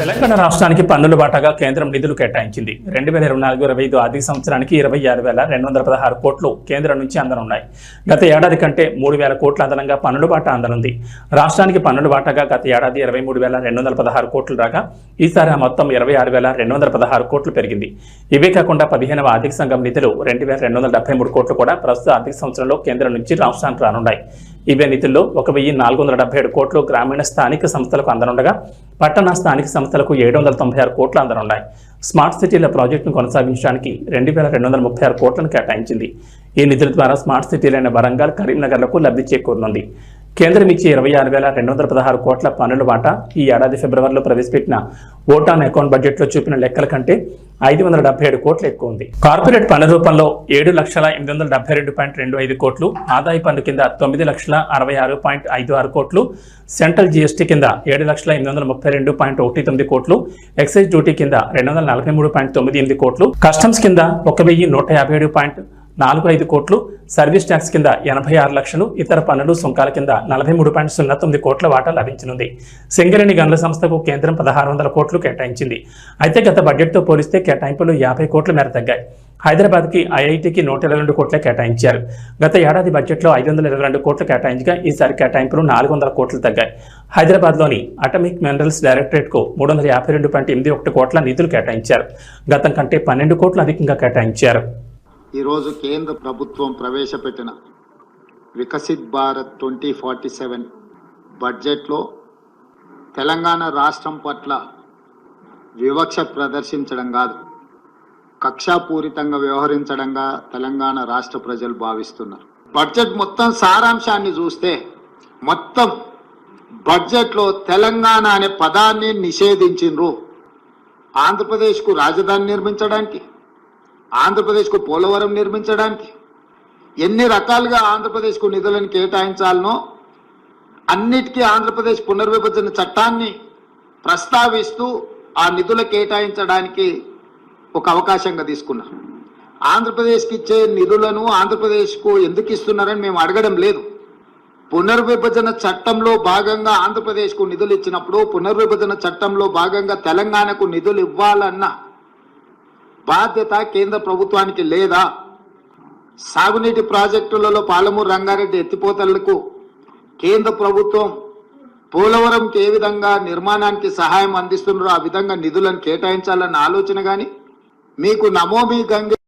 తెలంగాణ రాష్ట్రానికి పన్నుల బాటాగా కేంద్రం నిధులు కేటాయించింది. రెండు వేల ఇరవై నాలుగు ఇరవై ఐదు ఆర్థిక సంవత్సరానికి ఇరవై ఆరు వేల రెండు వందల పదహారు కోట్లు కేంద్రం నుంచి అందనున్నాయి. గత ఏడాది కంటే మూడు వేల కోట్ల అదనంగా పన్నుల బాట అందనుంది. రాష్ట్రానికి పన్నుల బాటాగా గత ఏడాది ఇరవై మూడు వేల రెండు వందల పదహారు కోట్లు రాగా ఈసారి మొత్తం ఇరవై ఆరు వేల రెండు వందల పదహారు కోట్లు పెరిగింది. ఇవే కాకుండా పదిహేనవ ఆర్థిక సంఘం నిధులు రెండు వేల రెండు వందల డెబ్బై మూడు కోట్లు కూడా ప్రస్తుత ఆర్థిక సంవత్సరంలో కేంద్రం నుంచి రాష్ట్రానికి రానున్నాయి. ఇవే నిధుల్లో ఒక వెయ్యి నాలుగు వందల డెబ్బై ఏడు కోట్లు గ్రామీణ స్థానిక సంస్థలకు అందనుండగా పట్టణ స్థానిక సంస్థలకు ఏడు వందల తొంభై ఆరు కోట్లు అందనున్నాయి. స్మార్ట్ సిటీల ప్రాజెక్టును కొనసాగించడానికి రెండు వేల రెండు వందల ముప్పై ఆరు కోట్లను కేటాయించింది. ఈ నిధుల ద్వారా స్మార్ట్ సిటీలైన వరంగల్ కరీంనగర్లకు లబ్ధి చేకూరనుంది. కేంద్రం ఇచ్చే ఇరవై ఆరు వేల రెండు వందల పదహారు కోట్ల పన్నుల వాటా ఈ ఏడాది ఫిబ్రవరిలో ప్రవేశపెట్టిన ఓటాన్ అకౌంట్ బడ్జెట్లో చూపిన లెక్కల కంటే ఐదు వందల డెబ్బై ఏడు కోట్లు ఎక్కువ ఉంది. కార్పొరేట్ పన్ను రూపంలో ఏడు లక్షల ఎనిమిది వందల డెబ్బై రెండు పాయింట్ రెండు ఐదు కోట్లు ఆదాయ పన్ను కింద తొమ్మిది లక్షల అరవై ఆరు పాయింట్ ఐదు ఆరు కోట్లు సెంట్రల్ జీఎస్టీ కింద ఏడు లక్షల ఎనిమిది వందల ముప్పై రెండు పాయింట్ ఒకటి తొమ్మిది కోట్లు ఎక్సైజ్ డ్యూటీ కింద రెండు వందల నలభై మూడు పాయింట్ తొమ్మిది ఎనిమిది కోట్లు కస్టమ్స్ కింద ఒక వెయ్యి నూట యాభై ఏడు పాయింట్ నాలుగు ఐదు కోట్లు సర్వీస్ ట్యాక్స్ కింద ఎనభై ఆరు లక్షలు ఇతర పన్నులు సుంకాల కింద నలభై మూడు పాయింట్ సున్నా తొమ్మిది కోట్ల వాటా లభించనుంది. సింగరేణి గనుల సంస్థకు కేంద్రం పదహారు వందల కోట్లు కేటాయించింది. అయితే గత బడ్జెట్తో పోలిస్తే కేటాయింపులు యాభై కోట్ల మేర తగ్గాయి. హైదరాబాద్కి ఐఐటికి నూట ఇరవై రెండు కోట్ల కేటాయించారు. గత ఏడాది బడ్జెట్లో ఐదు వందల ఇరవై రెండు కోట్లు కేటాయించగా ఈసారి కేటాయింపులు నాలుగు వందల కోట్లు తగ్గాయి. హైదరాబాద్లోని అటమిక్ మినరల్స్ డైరెక్టరేట్కు మూడు వందల యాభై రెండు పాయింట్ ఎనిమిది ఒకటి కోట్ల నిధులు కేటాయించారు. గతం కంటే పన్నెండు కోట్లు అధికంగా కేటాయించారు. ఈరోజు కేంద్ర ప్రభుత్వం ప్రవేశపెట్టిన Viksit Bharat twenty forty seven బడ్జెట్లో తెలంగాణ రాష్ట్రం పట్ల వివక్ష ప్రదర్శించడం కాదు కక్షాపూరితంగా వ్యవహరించడంగా తెలంగాణ రాష్ట్ర ప్రజలు భావిస్తున్నారు. బడ్జెట్ మొత్తం సారాంశాన్ని చూస్తే మొత్తం బడ్జెట్లో తెలంగాణ అనే పదాన్ని నిషేధించిండ్రు. ఆంధ్రప్రదేశ్కు రాజధాని నిర్మించడానికి ఆంధ్రప్రదేశ్కు పోలవరం నిర్మించడానికి ఎన్ని రకాలుగా ఆంధ్రప్రదేశ్కు నిధులను కేటాయించాలనో అన్నిటికీ ఆంధ్రప్రదేశ్ పునర్విభజన చట్టాన్ని ప్రస్తావిస్తూ ఆ నిధులు కేటాయించడానికి ఒక అవకాశంగా తీసుకున్నారు. ఆంధ్రప్రదేశ్కి ఇచ్చే నిధులను ఆంధ్రప్రదేశ్కు ఎందుకు ఇస్తున్నారని మేము అడగడం లేదు. పునర్విభజన చట్టంలో భాగంగా ఆంధ్రప్రదేశ్కు నిధులు ఇచ్చినప్పుడు పునర్విభజన చట్టంలో భాగంగా తెలంగాణకు నిధులు ఇవ్వాలన్న బాధ్యత కేంద్ర ప్రభుత్వానికి లేదా సాగునీటి ప్రాజెక్టులలో పాలమూరు రంగారెడ్డి ఎత్తిపోతలకు కేంద్ర ప్రభుత్వం పోలవరంకి ఏ విధంగా నిర్మాణానికి సహాయం అందిస్తున్నారో ఆ విధంగా నిధులను కేటాయించాలన్న ఆలోచన కానీ మీకు నమోమి గంగే